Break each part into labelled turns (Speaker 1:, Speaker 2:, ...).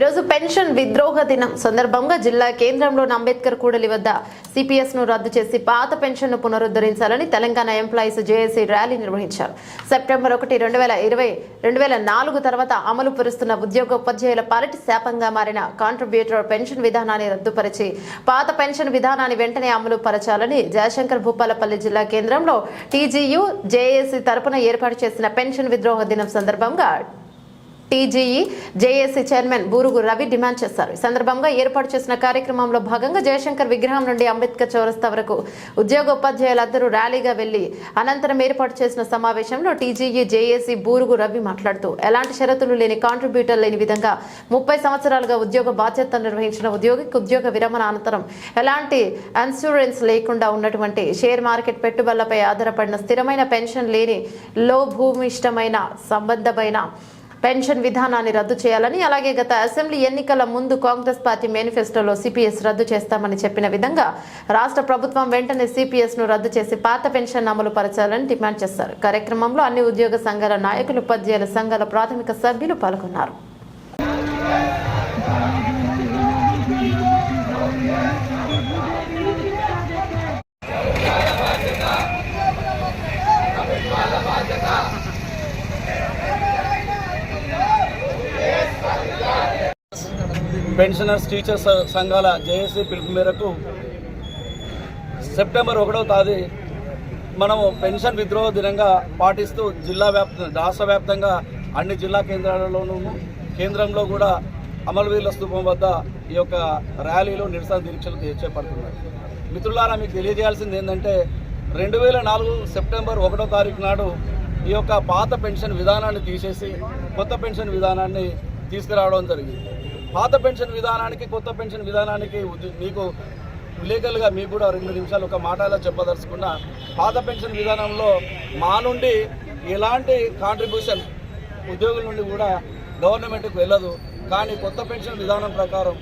Speaker 1: ఈరోజు పెన్షన్ విద్రోహ దినం సందర్భంగా జిల్లా కేంద్రంలోని అంబేద్కర్ కూడలి వద్ద సిపిఎస్ను రద్దు చేసి పాత పెన్షన్ను పునరుద్ధరించాలని తెలంగాణ ఎంప్లాయీస్ జేఏసీ ర్యాలీ నిర్వహించారు. సెప్టెంబర్ ఒకటి రెండు వేల ఇరవై రెండు వేల నాలుగు తర్వాత అమలు పరుస్తున్న ఉద్యోగోపాధ్యాయుల పార్టీ శాపంగా మారిన కాంట్రిబ్యూటర్ పెన్షన్ విధానాన్ని రద్దుపరిచి పాత పెన్షన్ విధానాన్ని వెంటనే అమలు పరచాలని జయశంకర్ భూపాలపల్లి జిల్లా కేంద్రంలో టీజీయూ జేఏసీ తరపున ఏర్పాటు చేసిన పెన్షన్ విద్రోహ దినం సందర్భంగా TGE JAC chairman Burugu Ravi demand చేశారు. ఈ సందర్భంగా ఏర్పాటు చేసిన కార్యక్రమంలో భాగంగా జయశంకర్ విగ్రహం నుండి అంబేద్కర్ చౌరస్తా వరకు ఉద్యోగోపాధ్యాయులందరూ ర్యాలీగా వెళ్ళి అనంతరం ఏర్పాటు చేసిన సమావేశంలో టీజీఈ జేఏసీ బూరుగు రవి మాట్లాడుతూ ఎలాంటి షరతులు లేని కాంట్రిబ్యూటర్ లేని విధంగా ముప్పై సంవత్సరాలుగా ఉద్యోగ బాధ్యత నిర్వహించిన ఉద్యోగికి ఉద్యోగ విరమణ అనంతరం ఎలాంటి ఇన్సూరెన్స్ లేకుండా ఉన్నటువంటి షేర్ మార్కెట్ పెట్టుబడులపై ఆధారపడిన స్థిరమైన పెన్షన్ లేని లో భూమిష్టమైన సంబంధమైన పెన్షన్ విధానాన్ని రద్దు చేయాలని అలాగే గత అసెంబ్లీ ఎన్నికల ముందు కాంగ్రెస్ పార్టీ మేనిఫెస్టోలో సిపిఎస్ రద్దు చేస్తామని చెప్పిన విధంగా రాష్ట్ర ప్రభుత్వం వెంటనే సిపిఎస్ను రద్దు చేసి పాత పెన్షన్ అమలు పరచాలని డిమాండ్ చేశారు కార్యక్రమంలో అన్ని ఉద్యోగ సంఘాల నాయకులు ఉపాధ్యాయుల సంఘాల ప్రాథమిక సభ్యులు పాల్గొన్నారు.
Speaker 2: పెన్షనర్స్ టీచర్స్ సంఘాల జేఏసీ పిలుపు మేరకు సెప్టెంబర్ ఒకటవ తేదీ మనము పెన్షన్ విద్రోహ దినంగా పాటిస్తూ జిల్లా వ్యాప్త రాష్ట్ర వ్యాప్తంగా అన్ని జిల్లా కేంద్రాలలోనూ కేంద్రంలో కూడా అమలవీరుల స్థూపం వద్ద ఈ యొక్క ర్యాలీలు నిరసన దీక్షలు చేపడుతున్నారు. మిత్రులారా మీకు తెలియజేయాల్సింది ఏంటంటే రెండు వేల నాలుగు సెప్టెంబర్ ఒకటో తారీఖు నాడు ఈ యొక్క పాత పెన్షన్ విధానాన్ని తీసేసి కొత్త పెన్షన్ విధానాన్ని తీసుకురావడం జరిగింది. పాత పెన్షన్ విధానానికి కొత్త పెన్షన్ విధానానికి మీకు విలేకరులుగా మీకు కూడా రెండు నిమిషాలు ఒక మాటలో చెప్పదలుచుకున్న పాత పెన్షన్ విధానంలో మా నుండి ఎలాంటి కాంట్రిబ్యూషన్ ఉద్యోగుల నుండి కూడా గవర్నమెంట్కి వెళ్ళదు. కానీ కొత్త పెన్షన్ విధానం ప్రకారం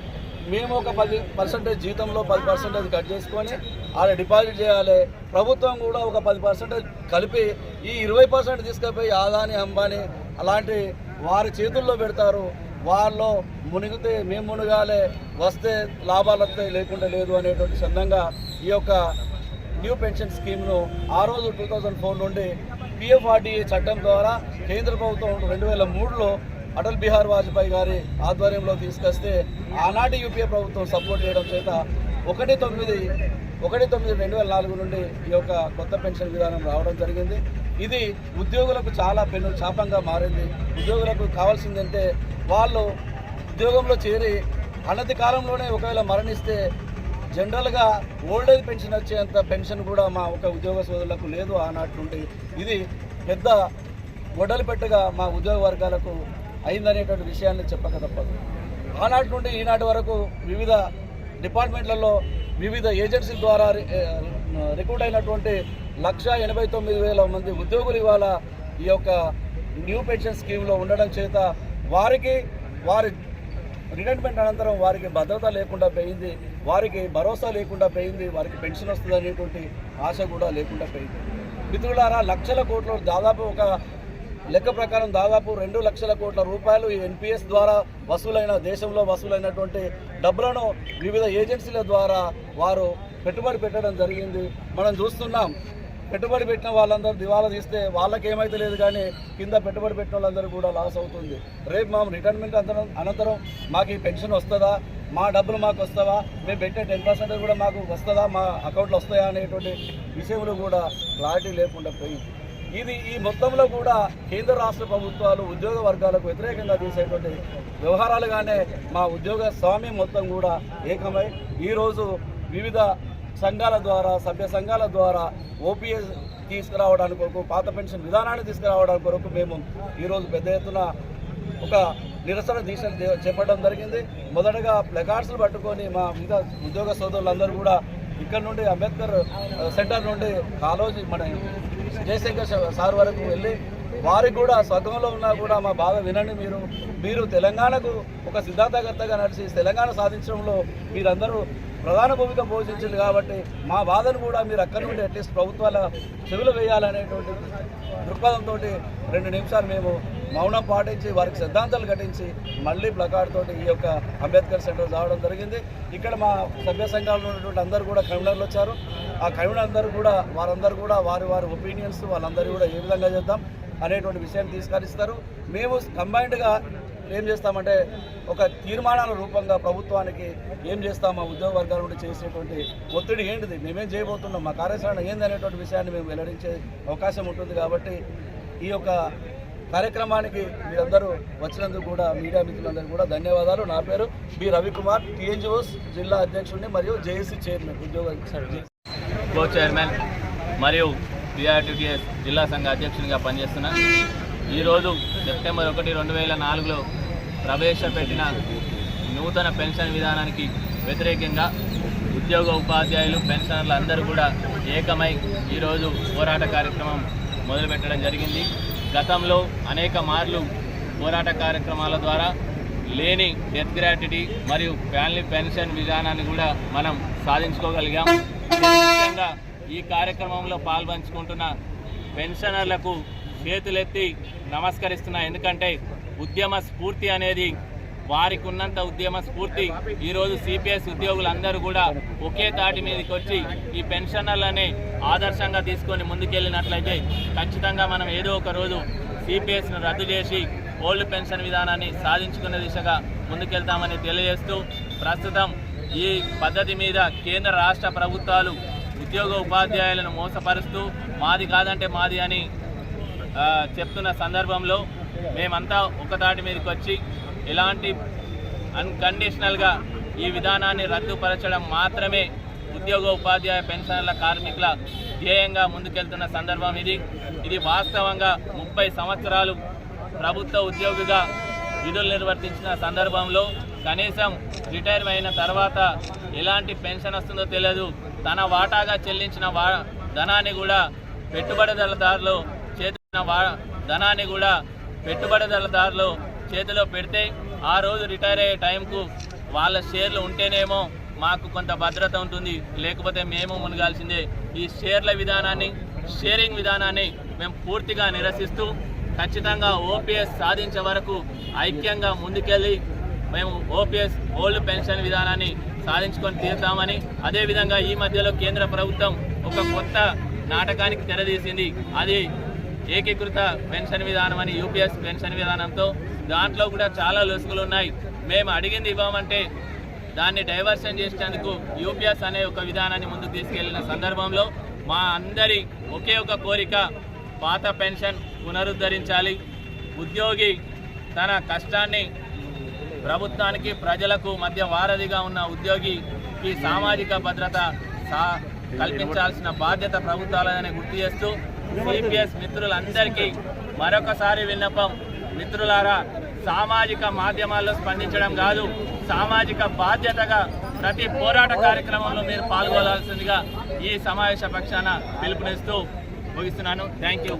Speaker 2: మేము ఒక పది పర్సెంటేజ్ జీతంలో పది పర్సెంటేజ్ కట్ చేసుకొని అలా డిపాజిట్ చేయాలి. ప్రభుత్వం కూడా ఒక పది పర్సెంటేజ్ కలిపి ఈ ఇరవై పర్సెంట్ తీసుకుపోయి ఆదాని అంబానీ అలాంటి వారి చేతుల్లో పెడతారు. వాళ్ళు మునిగితే మేము మునగాలే వస్తే లాభాలు వస్తాయి లేకుండా లేదు అనేటువంటి సందంగా ఈ యొక్క న్యూ పెన్షన్ స్కీమ్ను ఆ రోజు టూ థౌజండ్ ఫోర్ నుండి పిఎఫ్ఆర్డీఏ చట్టం ద్వారా కేంద్ర ప్రభుత్వం రెండు వేల మూడులో అటల్ బిహార్ వాజ్పేయి గారి ఆధ్వర్యంలో తీసుకొస్తే ఆనాటి యూపీఏ ప్రభుత్వం సపోర్ట్ చేయడం చేత ఒకటి తొమ్మిది ఒకటి తొమ్మిది రెండు వేల నాలుగు నుండి ఈ యొక్క కొత్త పెన్షన్ విధానం రావడం జరిగింది. ఇది ఉద్యోగులకు చాలా పెను శాపంగా మారింది. ఉద్యోగులకు కావాల్సిందంటే వాళ్ళు ఉద్యోగంలో చేరి అనతి కాలంలోనే ఒకవేళ మరణిస్తే జనరల్గా ఓల్డ్ ఏజ్ పెన్షన్ వచ్చేంత పెన్షన్ కూడా మా ఒక ఉద్యోగ సోదరులకు లేదు ఆనాటి నుండి. ఇది పెద్ద గొడ్డలి పెట్టగా మా ఉద్యోగ వర్గాలకు అయిందనేటువంటి విషయాన్ని చెప్పక తప్పదు. ఆనాటి నుండి ఈనాటి వరకు వివిధ డిపార్ట్మెంట్లలో వివిధ ఏజెన్సీల ద్వారా రిక్రూట్ అయినటువంటి లక్ష ఎనభై తొమ్మిది వేల మంది ఉద్యోగులు ఇవాళ ఈ యొక్క న్యూ పెన్షన్ స్కీమ్లో ఉండడం చేత వారికి వారి రిటైర్మెంట్ అనంతరం వారికి భద్రత లేకుండా పోయింది వారికి భరోసా లేకుండా పోయింది వారికి పెన్షన్ వస్తుంది అనేటువంటి ఆశ కూడా లేకుండా పోయింది. మిత్రులారా లక్షల కోట్లు దాదాపు ఒక లెక్క ప్రకారం దాదాపు రెండు లక్షల కోట్ల రూపాయలు ఈ ఎన్పిఎస్ ద్వారా వసూలైన దేశంలో వసూలైనటువంటి డబ్బులను వివిధ ఏజెన్సీల ద్వారా వారు పెట్టుబడి పెట్టడం జరిగింది. మనం చూస్తున్నాం పెట్టుబడి పెట్టిన వాళ్ళందరూ దివాలా తీస్తే వాళ్ళకి ఏమైతే లేదు కానీ కింద పెట్టుబడి పెట్టిన వాళ్ళందరూ కూడా లాస్ అవుతుంది. రేపు మేము రిటైర్మెంట్ అంతరం అనంతరం మాకు ఈ పెన్షన్ వస్తుందా? మా డబ్బులు మాకు వస్తావా? మేము పెట్టే టెన్ పర్సెంట్ కూడా మాకు వస్తుందా? మా అకౌంట్లో వస్తాయా? అనేటువంటి విషయంలో కూడా క్లారిటీ లేకుండా పోయింది. ఇది ఈ మొత్తంలో కూడా కేంద్ర రాష్ట్ర ప్రభుత్వాలు ఉద్యోగ వర్గాలకు వ్యతిరేకంగా చేసేటువంటి వ్యవహారాలుగానే మా ఉద్యోగ స్వామ్యం మొత్తం కూడా ఏకమై ఈరోజు వివిధ సంఘాల ద్వారా సభ్య సంఘాల ద్వారా ఓపీఎస్ తీసుకురావడానికి కొరకు పాత పెన్షన్ విధానాన్ని తీసుకురావడానికి కొరకు మేము ఈరోజు పెద్ద ఎత్తున ఒక నిరసన దీక్ష చేపట్టడం జరిగింది. మొదటగా ప్లకార్డ్స్లు పట్టుకొని మా మిగతా ఉద్యోగ సోదరులందరూ కూడా ఇక్కడ నుండి అంబేద్కర్ సెంటర్ నుండి కాలోజీ మన జయశంకర్ సార్ వరకు వెళ్ళి వారికి కూడా స్వర్గంలో ఉన్నా కూడా మా బాధ వినండి మీరు. మీరు తెలంగాణకు ఒక సిద్ధాంతకర్తగా నడిచి తెలంగాణ సాధించడంలో మీరందరూ ప్రధాన భూమిక పోషించింది కాబట్టి మా బాధను కూడా మీరు అక్కడి నుండి అట్లీస్ట్ ప్రభుత్వాల చెవులు వేయాలనేటువంటి దృక్పథంతో రెండు నిమిషాలు మేము మౌనం పాటించి వారికి సిద్ధాంతాలు ఘటించి మళ్ళీ ప్లకార్డ్ తోటి ఈ యొక్క అంబేద్కర్ సెంటర్ రావడం జరిగింది. ఇక్కడ మా సభ్య సంఘాలలో ఉన్నటువంటి అందరూ కూడా కన్వీనర్లు వచ్చారు. ఆ కన్వీనర్ అందరూ కూడా వారందరూ కూడా వారి వారి ఒపీనియన్స్ వాళ్ళందరూ కూడా ఏ విధంగా చేద్దాం అనేటువంటి విషయాన్ని తీసుకరిస్తారు మేము కంబైన్డ్గా ఏం చేస్తామంటే ఒక తీర్మానాల రూపంగా ప్రభుత్వానికి ఏం చేస్తాం మా ఉద్యోగ వర్గాల నుండి చేసేటువంటి ఒత్తిడి ఏంటిది? మేమేం చేయబోతున్నాం? మా కార్యాచరణ ఏంది అనేటువంటి విషయాన్ని మేము వెల్లడించే అవకాశం ఉంటుంది కాబట్టి ఈ యొక్క కార్యక్రమానికి మీరందరూ వచ్చినందుకు కూడా మీడియా మిత్రులందరూ కూడా ధన్యవాదాలు. నా పేరు బి. రవికుమార్ టీఎన్జిఓస్ జిల్లా అధ్యక్షుడిని మరియు జేఏసీ చైర్మన్ ఉద్యోగ
Speaker 3: కో చైర్మన్ మరియు టీఆర్టీటీఎస్ జిల్లా సంఘ అధ్యక్షునిగా పనిచేస్తున్నా. ఈరోజు సెప్టెంబర్ ఒకటి రెండు వేల నాలుగులో ప్రవేశపెట్టిన నూతన పెన్షన్ విధానానికి వ్యతిరేకంగా ఉద్యోగ ఉపాధ్యాయులు పెన్షనర్లు అందరూ కూడా ఏకమై ఈరోజు పోరాట కార్యక్రమం మొదలుపెట్టడం జరిగింది. గతంలో అనేక మార్లు పోరాట కార్యక్రమాల ద్వారా లేని డెత్ గ్రాట్యుటీ మరియు ఫ్యామిలీ పెన్షన్ విధానాన్ని కూడా మనం సాధించుకోగలిగాం. ముఖ్యంగా ఈ కార్యక్రమంలో పాల్పంచుకుంటున్న పెన్షనర్లకు చేతులెత్తి నమస్కరిస్తున్నా. ఎందుకంటే ఉద్యమ స్ఫూర్తి అనేది వారికి ఉన్నంత ఉద్యమ స్ఫూర్తి. ఈరోజు సిపిఎస్ ఉద్యోగులందరూ కూడా ఒకే తాటి మీదకి వచ్చి ఈ పెన్షనర్లనే ఆదర్శంగా తీసుకొని ముందుకెళ్ళినట్లయితే ఖచ్చితంగా మనం ఏదో ఒక రోజు సిపిఎస్ను రద్దు చేసి ఓల్డ్ పెన్షన్ విధానాన్ని సాధించుకునే దిశగా ముందుకెళ్తామని తెలియజేస్తూ ప్రస్తుతం ఈ పద్ధతి మీద కేంద్ర రాష్ట్ర ప్రభుత్వాలు ఉద్యోగ ఉపాధ్యాయులను మోసపరుస్తూ మాది కాదంటే మాది అని చెప్తున్న సందర్భంలో మేమంతా ఒకదాటి మీదకి వచ్చి ఎలాంటి అన్కండిషనల్గా ఈ విధానాన్ని రద్దుపరచడం మాత్రమే ఉద్యోగ ఉపాధ్యాయ పెన్షనర్ల కార్మికుల ధ్యేయంగా ముందుకెళ్తున్న సందర్భం ఇది. ఇది వాస్తవంగా ముప్పై సంవత్సరాలు ప్రభుత్వ ఉద్యోగిగా విధులు నిర్వర్తించిన సందర్భంలో కనీసం రిటైర్ అయిన తర్వాత ఎలాంటి పెన్షన్ వస్తుందో తెలియదు. తన వాటాగా చెల్లించిన వా ధనాన్ని కూడా పెట్టుబడిదారులు చేతున్న వా ధనాన్ని కూడా పెట్టుబడిదారులు చేతిలో పెడితే ఆ రోజు రిటైర్ అయ్యే టైంకు వాళ్ళ షేర్లు ఉంటేనేమో మాకు కొంత భద్రత ఉంటుంది. లేకపోతే మేము మునగాల్సిందే. ఈ షేర్ల విధానాన్ని షేరింగ్ విధానాన్ని మేము పూర్తిగా నిరసిస్తూ ఖచ్చితంగా ఓపీఎస్ సాధించే వరకు ఐక్యంగా ముందుకెళ్ళి మేము ఓపీఎస్ ఓల్డ్ పెన్షన్ విధానాన్ని సాధించుకొని తీరుతామని అదేవిధంగా ఈ మధ్యలో కేంద్ర ప్రభుత్వం ఒక కొత్త నాటకానికి తెరదీసింది. అది ఏకీకృత పెన్షన్ విధానం అని యూపీఎస్ పెన్షన్ విధానంతో దాంట్లో కూడా చాలా లొసుగులు ఉన్నాయి. మేము అడిగింది ఇవ్వమంటే దాన్ని డైవర్షన్ చేసేందుకు యూపీఎస్ అనే ఒక విధానాన్ని ముందుకు తీసుకెళ్ళిన సందర్భంలో మా అందరి ఒకే ఒక కోరిక పాత పెన్షన్ పునరుద్ధరించాలి. ఉద్యోగి తన కష్టాన్ని ప్రభుత్వానికి ప్రజలకు మధ్య వారధిగా ఉన్న ఉద్యోగికి సామాజిక భద్రత కల్పించాల్సిన బాధ్యత ప్రభుత్వాలనే గుర్తు చేస్తూ సిపిఎస్ మిత్రులందరికీ మరొకసారి విన్నపం. మిత్రులారా సామాజిక మాధ్యమాల్లో స్పందించడం కాదు సామాజిక బాధ్యతగా ప్రతి పోరాట కార్యక్రమంలో మీరు పాల్గొనాల్సిందిగా ఈ సమావేశ పక్షాన పిలుపునిస్తూ ముగిస్తున్నాను. Thank you